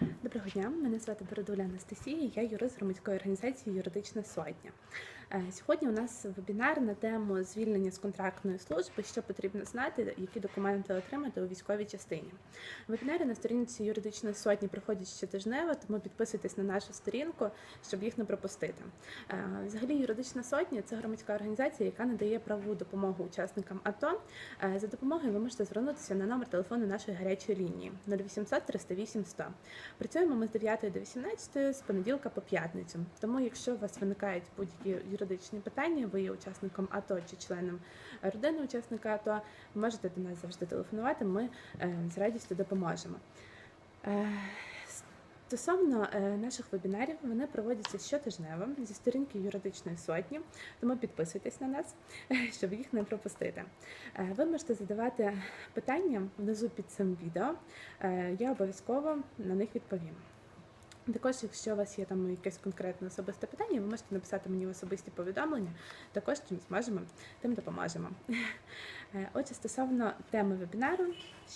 Доброго дня, мене звати Бородуля Анастасія, я юрист громадської організації Юридична Сотня. Е, Сьогодні у нас вебінар на тему звільнення з контрактної служби, що потрібно знати, які документи отримати у військовій частині. Вебінари на сторінці юридичної сотні проходять щотижнево, тому підписуйтесь на нашу сторінку, щоб їх не пропустити. Е, Взагалі, юридична сотня це громадська організація, яка надає правову допомогу учасникам АТО. Е, За допомогою ви можете звернутися на номер телефону нашої гарячої лінії 0800 308 100. Працюємо ми з 9 до 18 з понеділка по п'ятницю. Тому, якщо у вас виникають будь-які юридичні питання, ви є учасником АТО чи членом родини учасника АТО, можете до нас завжди телефонувати. Ми е, з радістю допоможемо. Стосовно е, наших вебінарів, вони проводяться щотижнево зі сторінки юридичної сотні, тому підписуйтесь на нас, щоб їх не пропустити. Е, Ви можете задавати питання внизу під цим відео. Е, Я обов'язково на них відповім. Також, якщо у вас є там якесь конкретне особисте питання, ви можете написати мені особисті повідомлення. Також чим зможемо, тим допоможемо. Е, Отже, стосовно теми вебінару,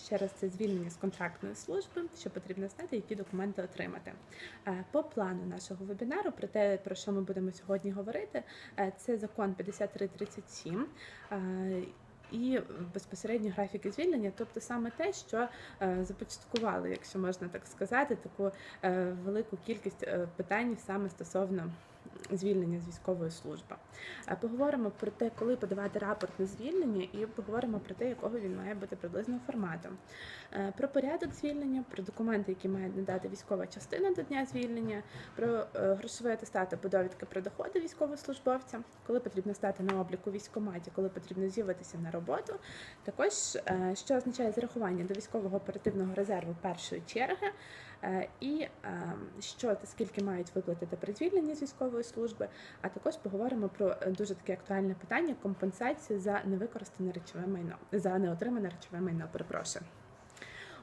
ще раз це звільнення з контрактної служби, що потрібно знати, які документи отримати. Е, По плану нашого вебінару, про те, про що ми будемо сьогодні говорити, е, це закон 5337. І безпосередні графіки звільнення, тобто саме те, що е, започаткували, якщо можна так сказати, таку е, велику кількість е, питань саме стосовно звільнення з військової служби. Е, Поговоримо про те, коли подавати рапорт на звільнення, і поговоримо про те, якого він має бути приблизно формату. Е, Про порядок звільнення, про документи, які має надати військова частина до дня звільнення, про е, грошовий атестат або довідки про доходи військовослужбовця, коли потрібно стати на обліку в військкоматі, коли потрібно з'явитися на роботу. Також що означає зарахування до військового оперативного резерву першої черги, і е, що та скільки мають виплатити при звільненні з військової служби. А також поговоримо про е, дуже таке актуальне питання компенсації за невикористане речове майно, за неотримане речове майно. Перепрошую.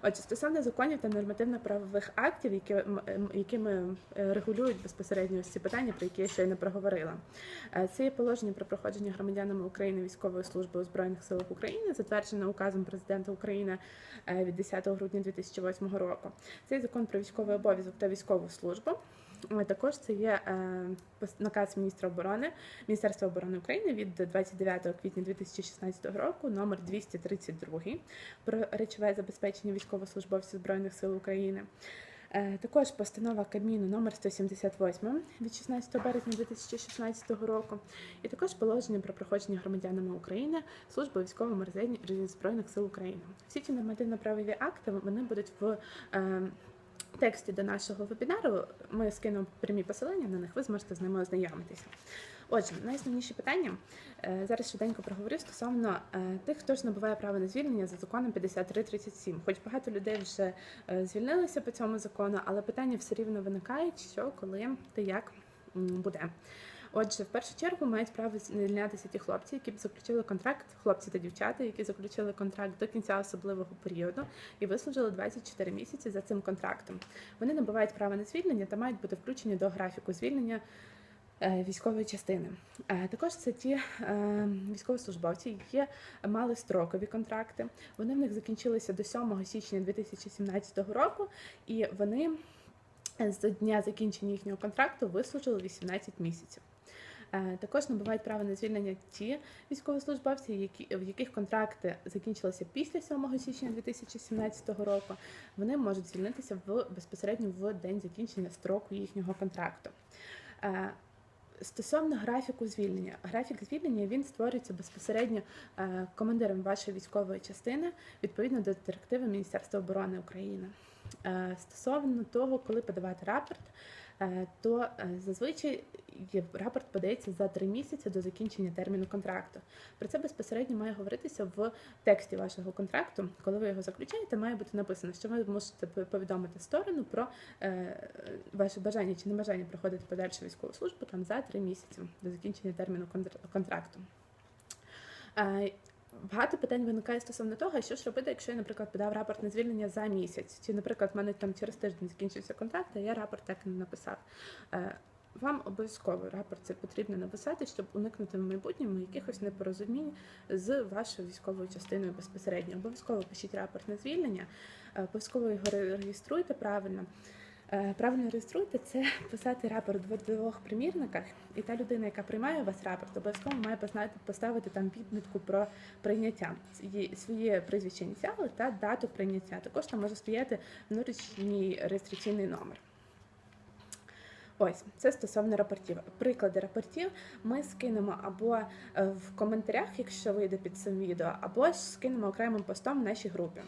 Отже, стосовно законів та нормативно-правових актів, які, якими е, регулюють безпосередньо ось ці питання, про які я щойно проговорила. Е, Це є положення про проходження громадянами України військової служби у Збройних силах України, затверджене указом президента України е, від 10 грудня 2008 року. Цей закон про військовий обов'язок та військову службу. Також це є е, наказ міністра оборони Міністерства оборони України від 29 квітня 2016 року, номер 232 про речове забезпечення військовослужбовців збройних сил України. Е, Також постанова Кабміну номер 178 від 16 березня 2016 року, і також положення про проходження громадянами України служби резерві збройних сил України. Всі ці нормативно-правові акти вони будуть в е, тексті до нашого вебінару. Ми скинемо прямі посилання на них, ви зможете з ними ознайомитися. Отже, найосновніші питання е, зараз швиденько проговорю стосовно е, тих, хто ж набуває право на звільнення за законом 5337. Хоч багато людей вже е, звільнилися по цьому закону, але питання все рівно виникають, що коли та як буде. Отже, в першу чергу мають право звільнятися ті хлопці, які б заключили контракт, хлопці та дівчата, які заключили контракт до кінця особливого періоду і вислужили 24 місяці за цим контрактом. Вони набувають право на звільнення та мають бути включені до графіку звільнення е, військової частини. Е, Також це ті е, військовослужбовці, які мали строкові контракти. Вони в них закінчилися до 7 січня 2017 року, і вони з дня закінчення їхнього контракту вислужили 18 місяців. Е, Також набувають право на звільнення ті військовослужбовці, які, в яких контракти закінчилися після 7 січня 2017 року. Вони можуть звільнитися в безпосередньо в день закінчення строку їхнього контракту. Е, Стосовно графіку звільнення, графік звільнення він створюється безпосередньо е, командиром вашої військової частини відповідно до директиви Міністерства оборони України. Стосовно того, коли подавати рапорт, то е, зазвичай рапорт подається за три місяці до закінчення терміну контракту. Про це безпосередньо має говоритися в тексті вашого контракту. Коли ви його заключаєте, має бути написано, що ви мусите повідомити сторону про е, ваше бажання чи небажання проходити подальшу військову службу там за три місяці до закінчення терміну контр- контракту. Багато питань виникає стосовно того, що ж робити, якщо я, наприклад, подав рапорт на звільнення за місяць, чи, наприклад, в мене там через тиждень закінчився контракт, а я рапорт так і не написав. Е, Вам обов'язково рапорт це потрібно написати, щоб уникнути в майбутньому якихось непорозумінь з вашою військовою частиною безпосередньо. Обов'язково пишіть рапорт на звільнення, е, обов'язково його реєструйте правильно. Е, Правильно реєструйте це писати рапорт в двох примірниках, і та людина, яка приймає у вас рапорт, обов'язково має поставити там відмітку про прийняття своє прізвище ініціали та дату прийняття. Також там може стояти внутрішній реєстраційний номер. Ось це стосовно рапортів. Приклади рапортів ми скинемо або е, в коментарях, якщо вийде під цим відео, або ж скинемо окремим постом в нашій групі.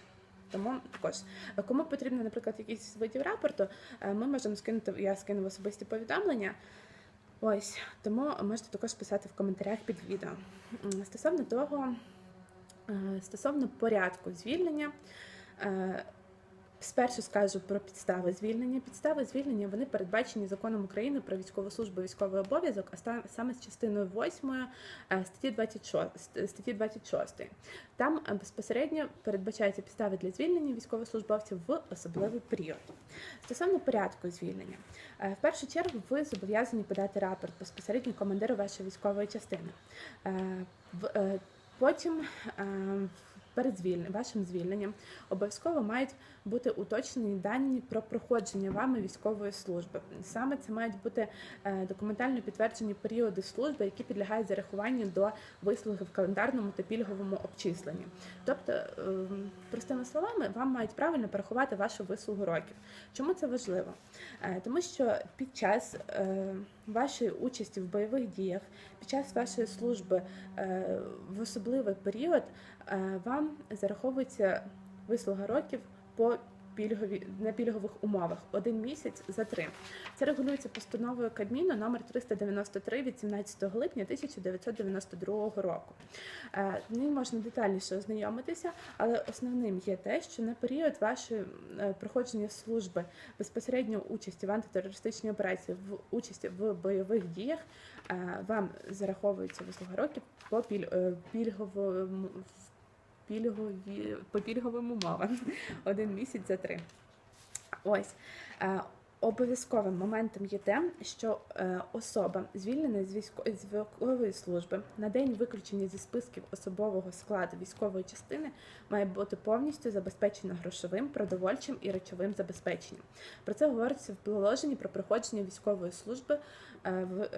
Тому також е, кому потрібно, наприклад, якийсь видів рапорту, е, ми можемо скинути. Я скину особисті повідомлення. Ось тому можете також писати в коментарях під відео. Стосовно того, е, стосовно порядку звільнення. Спершу скажу про підстави звільнення. Підстави звільнення вони передбачені законом України про військову службу, військовий обов'язок, а саме з частиною 8 е, статті 26. статті 26. Там е, безпосередньо передбачаються підстави для звільнення військовослужбовців в особливий період. Стосовно порядку звільнення, Е, в першу чергу ви зобов'язані подати рапорт безпосередньо командиру вашої військової частини. Потім е, перед звільненням, вашим звільненням обов'язково мають бути уточнені дані про проходження вами військової служби. Саме це мають бути е, документально підтверджені періоди служби, які підлягають зарахуванню до вислуги в календарному та пільговому обчисленні. Тобто, ем, простими словами, вам мають правильно порахувати вашу вислугу років. Чому це важливо? Е, Тому що під час е, вашої участі в бойових діях, під час вашої служби в особливий період вам зараховується вислуга років по пільгові на пільгових умовах один місяць за три. Це регулюється постановою Кабміну номер 393 від 17 липня 1992 року. Е, ній можна детальніше ознайомитися, але основним є те, що на період вашої е, проходження служби безпосередньо участі в антитерористичній операції, в участі в бойових діях, е, вам зараховується вислуга років по піль- е, пільговому пільгові по пільговим умовам один місяць за три. Ось е, обов'язковим моментом є те, що е, особа звільнена з військової служби на день виключення зі списків особового складу військової частини має бути повністю забезпечена грошовим, продовольчим і речовим забезпеченням. Про це говориться в положенні про проходження військової служби е, в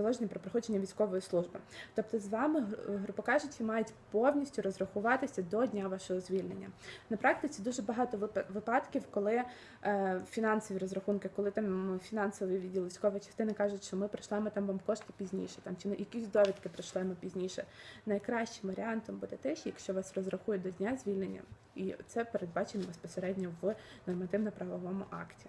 положенні про проходження військової служби. Тобто з вами, грубо кажучи, мають повністю розрахуватися до дня вашого звільнення. На практиці дуже багато випа- випадків, коли е, фінансові розрахунки, коли там фінансовий відділ військової частини кажуть, що ми прийшлемо там вам кошти пізніше, там чи на якісь довідки прийшлемо пізніше. Найкращим варіантом буде те, що якщо вас розрахують до дня звільнення, і це передбачено безпосередньо в нормативно-правовому акті.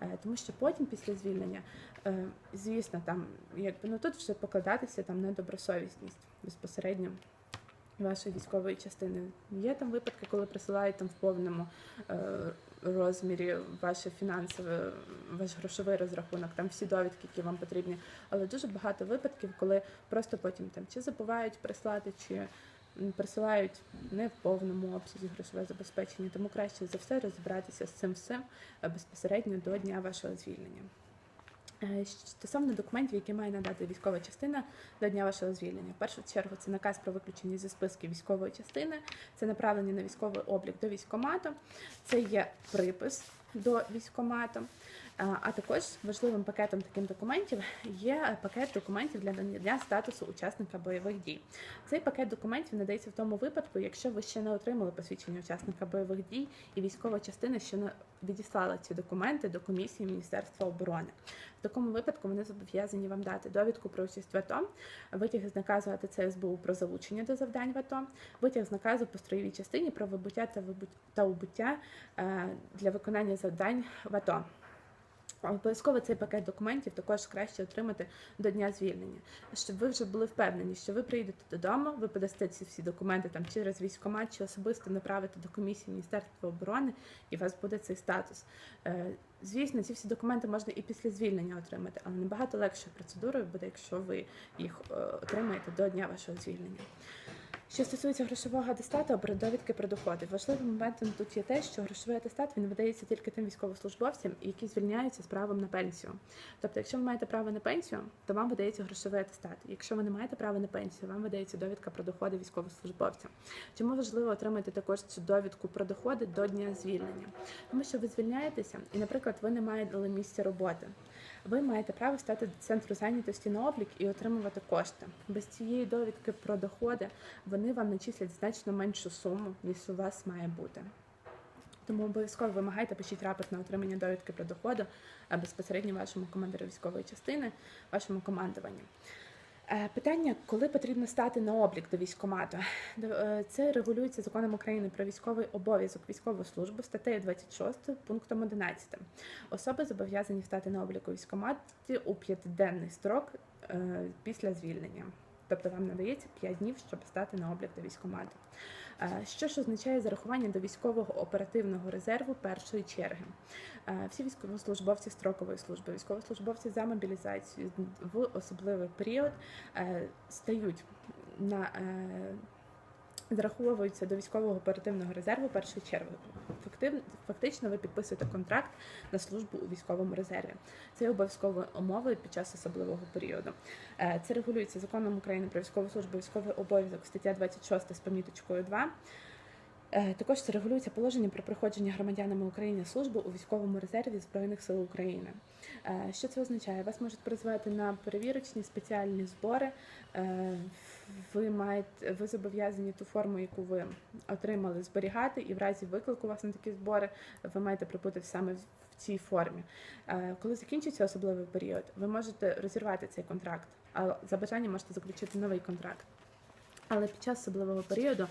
Е, Тому що потім, після звільнення, е, звісно, там якби ну тут вже покладатися там на добросовісність безпосередньо вашої військової частини. Є там випадки, коли присилають там в повному е, розмірі ваше фінансове, ваш грошовий розрахунок, там всі довідки, які вам потрібні. Але дуже багато випадків, коли просто потім там чи забувають прислати, чи присилають не в повному обсязі грошове забезпечення. Тому краще за все розібратися з цим всім е, безпосередньо до дня вашого звільнення. Е, Стосовно документів, які має надати військова частина до дня вашого звільнення. В першу чергу це наказ про виключення зі списків військової частини, це направлення на військовий облік до військомату, це є припис до військомату. А також важливим пакетом таких документів є пакет документів для надання статусу учасника бойових дій. Цей пакет документів надається в тому випадку, якщо ви ще не отримали посвідчення учасника бойових дій, і військова частина ще не відіслала ці документи до комісії Міністерства оборони. В такому випадку вони зобов'язані вам дати довідку про участь в АТО, витяг з наказу АТЦ СБУ про залучення до завдань в АТО, витяг з наказу по строєвій частині про вибуття та вибут... та убуття е, для виконання завдань в АТО. Обов'язково цей пакет документів також краще отримати до дня звільнення, щоб ви вже були впевнені, що ви прийдете додому, ви подасте ці всі документи там через військкомат чи особисто направите до комісії Міністерства оборони, і у вас буде цей статус. Е, Звісно, ці всі документи можна і після звільнення отримати, але набагато легшою процедурою буде, якщо ви їх е, отримаєте до дня вашого звільнення. Що стосується грошового атестату або довідки про доходи, важливим моментом тут є те, що грошовий атестат він видається тільки тим військовослужбовцям, які звільняються з правом на пенсію. Тобто, якщо ви маєте право на пенсію, то вам видається грошовий атестат. Якщо ви не маєте права на пенсію, вам видається довідка про доходи військовослужбовця. Чому важливо отримати також цю довідку про доходи до дня звільнення? Тому що ви звільняєтеся, і, наприклад, ви не маєте місця роботи. Ви маєте право стати до центру зайнятості на облік і отримувати кошти. Без цієї довідки про доходи вони вам начислять значно меншу суму, ніж у вас має бути. Тому обов'язково вимагайте, пишіть рапорт на отримання довідки про доходу безпосередньо вашому командиру військової частини, вашому командуванню. Е, Питання, коли потрібно стати на облік до військкомату. Е, Це регулюється законом України про військовий обов'язок військову службу статтею 26 пунктом 11. Особи зобов'язані стати на облік у військкоматі у п'ятиденний строк е, після звільнення. Тобто вам надається 5 днів, щоб стати на облік до військкомату. Е, Що ж означає зарахування до військового оперативного резерву першої черги? Е, Всі військовослужбовці строкової служби, військовослужбовці за мобілізацію в особливий період е, стають на зараховуються до військового оперативного резерву першої черги. Фактично, ви підписуєте контракт на службу у військовому резерві. Це є обов'язковою під час особливого періоду. Е, Це регулюється законом України про військову службу, військовий обов'язок, стаття 26 з поміточкою 2. Е, Також це регулюється положення про проходження громадянами України служби у військовому резерві Збройних сил України. Е, Що це означає? Вас можуть призвати на перевірочні спеціальні збори. Е, Ви маєте ви зобов'язані ту форму, яку ви отримали, зберігати, і в разі виклику вас на такі збори ви маєте прибути саме в цій формі. Коли закінчиться особливий період, ви можете розірвати цей контракт, а за бажанням можете заключити новий контракт. Але під час особливого періоду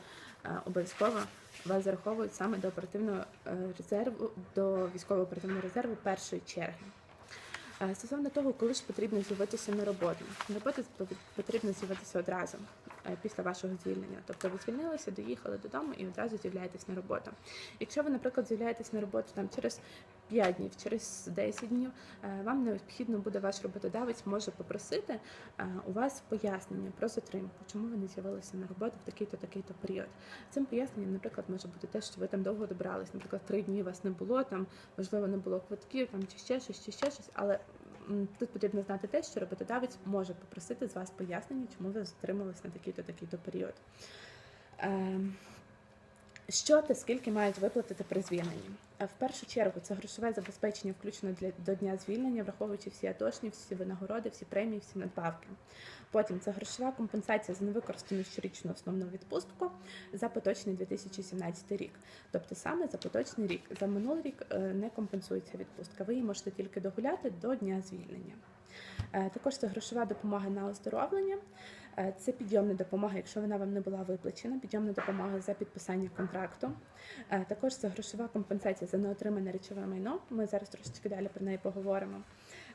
обов'язково вас зараховують саме до оперативного е, резерву, до військового оперативного резерву першої черги. Е, Стосовно того, коли ж потрібно з'явитися на роботу. На роботу потрібно з'явитися одразу е, після вашого звільнення. Тобто ви звільнилися, доїхали додому і одразу з'являєтесь на роботу. Якщо ви, наприклад, з'являєтесь на роботу там через 5 днів, через 10 днів, е, вам необхідно буде ваш роботодавець може попросити е, у вас пояснення про затримку, чому ви не з'явилися на роботу в такий-то такий-то період. Цим поясненням, наприклад, може бути те, що ви там довго добрались, наприклад, три дні вас не було, там можливо не було квитків, там чи ще щось, чи ще щось, але тут потрібно знати те, що роботодавець може попросити з вас пояснення, чому ви затримались на такий-то такий-то період. Що та скільки мають виплатити при звільненні? Е, В першу чергу це грошове забезпечення включено для до дня звільнення, враховуючи всі атошні, всі винагороди, всі премії, всі надбавки. Потім це грошова компенсація за невикористану щорічну основну відпустку за поточний 2017 рік. Тобто саме за поточний рік. За минулий рік е, не компенсується відпустка. Ви її можете тільки догуляти до дня звільнення. Е, Також це грошова допомога на оздоровлення. Е, Це підйомна допомога, якщо вона вам не була виплачена, підйомна допомога за підписання контракту. Е, Також це грошова компенсація за неотримане речове майно. Ми зараз трошечки далі про неї поговоримо.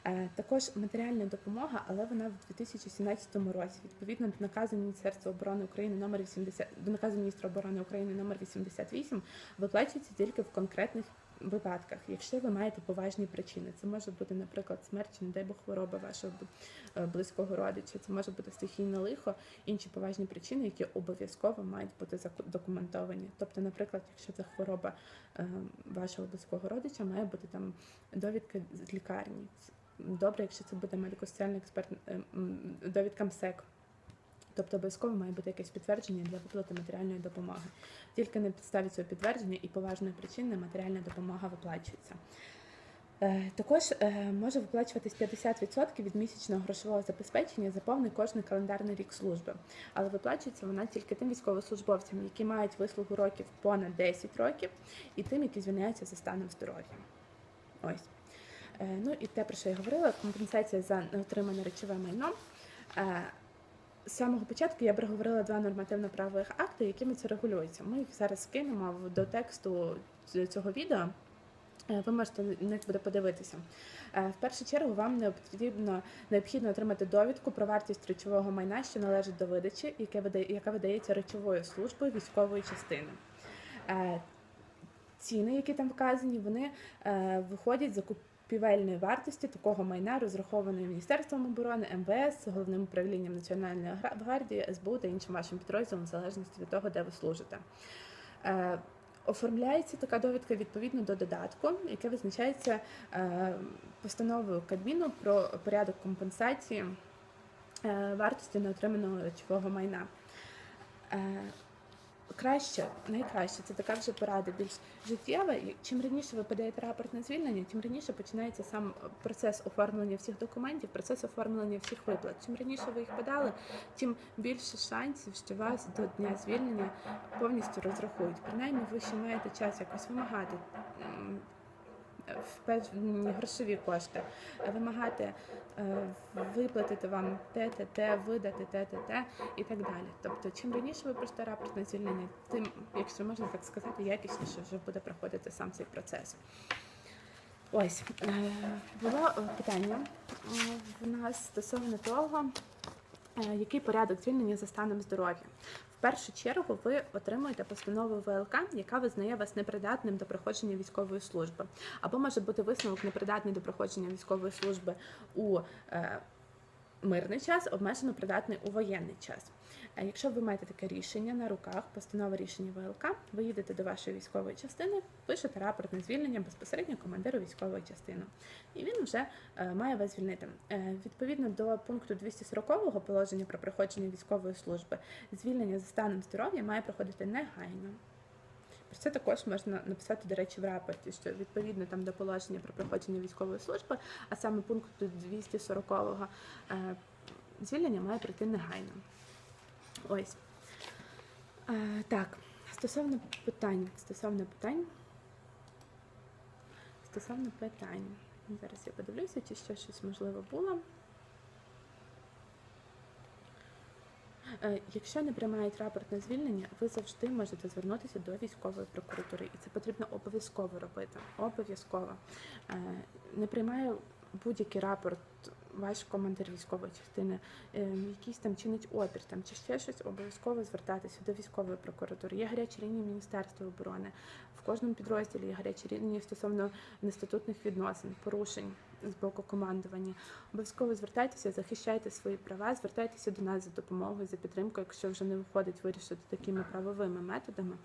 Е, Також матеріальна допомога, але вона в 2017 році, відповідно до наказу Міністерства оборони України номер 80, до наказу міністра оборони України номер 88, виплачується тільки в конкретних випадках, якщо ви маєте поважні причини. Це може бути, наприклад, смерть, чи, не дай Бог, хвороба вашого е, близького родича, це може бути стихійне лихо, інші поважні причини, які обов'язково мають бути заку- документовані. Тобто, наприклад, якщо це хвороба е, вашого близького родича, має бути там довідка з лікарні. Добре, якщо це буде медико-соціальний експерт, довідка МСЕК. Тобто обов'язково має бути якесь підтвердження для виплати матеріальної допомоги. Тільки на підставі цього підтвердження і поважної причини матеріальна допомога виплачується. Е, Також е, може виплачуватись 50% від місячного грошового забезпечення за повний кожний календарний рік служби. Але виплачується вона тільки тим військовослужбовцям, які мають вислугу років понад 10 років, і тим, які звільняються за станом здоров'я. Ось. Е, Ну і те, про що я говорила, компенсація за неотримане речове майно. З самого початку я проговорила два нормативно-правових акти, якими це регулюється. Ми їх зараз скинемо до тексту цього відео. Е, Ви можете на них буде подивитися. Е, В першу чергу вам необхідно необхідно отримати довідку про вартість речового майна, що належить до видачі, яке видає, яка видається речовою службою військової частини. Е, ціни, які там вказані, вони виходять за купівельної вартості такого майна, розрахованої Міністерством оборони, МВС, головним управлінням Національної гвардії, СБУ та іншим вашим підрозділом, в залежності від того, де ви служите. Е, Оформляється така довідка відповідно до додатку, яке визначається е, постановою Кабміну про порядок компенсації е, вартості неотриманого речового майна. Краще, найкраще, це така вже порада більш життєва. І Чим раніше ви подаєте рапорт на звільнення, тим раніше починається сам процес оформлення всіх документів, процес оформлення всіх виплат. Чим раніше ви їх подали, тим більше шансів, що вас до дня звільнення повністю розрахують. Принаймні, ви ще маєте час якось вимагати в грошові кошти, вимагати е, виплатити вам те, те, те, видати те, те, те і так далі. Тобто, чим раніше ви просто рапорт на звільнення, тим, якщо можна так сказати, якісніше вже буде проходити сам цей процес. Ось е, було е, питання е, в нас стосовно того, е, який порядок звільнення за станом здоров'я. Першу чергу ви отримуєте постанову ВЛК, яка визнає вас непридатним до проходження військової служби, або може бути висновок непридатний до проходження військової служби у е, мирний час, обмежено придатний у воєнний час. Якщо ви маєте таке рішення на руках, постанова рішення ВЛК, ви їдете до вашої військової частини, пишете рапорт на звільнення безпосередньо командиру військової частини, і він вже е, має вас звільнити. Е, Відповідно до пункту 240 положення про проходження військової служби, звільнення за станом здоров'я має проходити негайно. Про це також можна написати, до речі, в рапорті, що відповідно там до положення про проходження військової служби, а саме пункту 240 е, звільнення має пройти негайно. Ось. Е, так, стосовно питань, стосовно питань. Стосовно питань. Зараз я подивлюся, чи ще щось можливо було. Якщо не приймають рапорт на звільнення, ви завжди можете звернутися до військової прокуратури, і це потрібно обов'язково робити. Обов'язково Е, не приймає будь-який рапорт ваш командир військової частини, е, якийсь там чинить опір там чи ще щось, обов'язково звертатися до військової прокуратури. Є гарячі лінії Міністерства оборони. В кожному підрозділі є гарячі лінії стосовно нестатутних відносин, порушень з боку командування. Обов'язково звертайтеся, захищайте свої права, звертайтеся до нас за допомогою, за підтримкою, якщо вже не виходить вирішити такими правовими методами.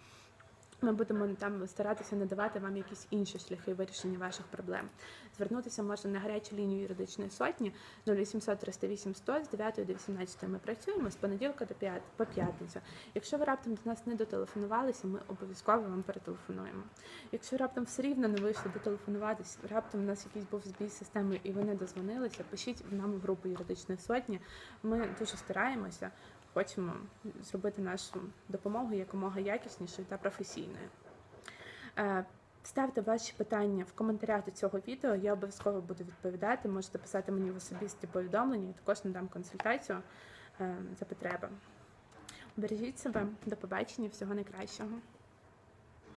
Ми будемо там старатися надавати вам якісь інші шляхи вирішення ваших проблем. Звернутися можна на гарячу лінію юридичної сотні 0800 308 100 з 9 до 18 ми працюємо з понеділка до п'ят- по п'ятницю. Якщо ви раптом до нас не дотелефонувалися, ми обов'язково вам перетелефонуємо. Якщо раптом все рівно не вийшло дотелефонуватись, раптом у нас якийсь був збій системи і ви не дозвонилися, пишіть нам в групу юридичної сотні. Ми дуже стараємося, хочемо зробити нашу допомогу якомога якіснішою та професійною. Е, Ставте ваші питання в коментарях до цього відео. Я обов'язково буду відповідати. Можете писати мені в особисті повідомлення, я також надам консультацію е, за потреби. Бережіть себе, до побачення, всього найкращого.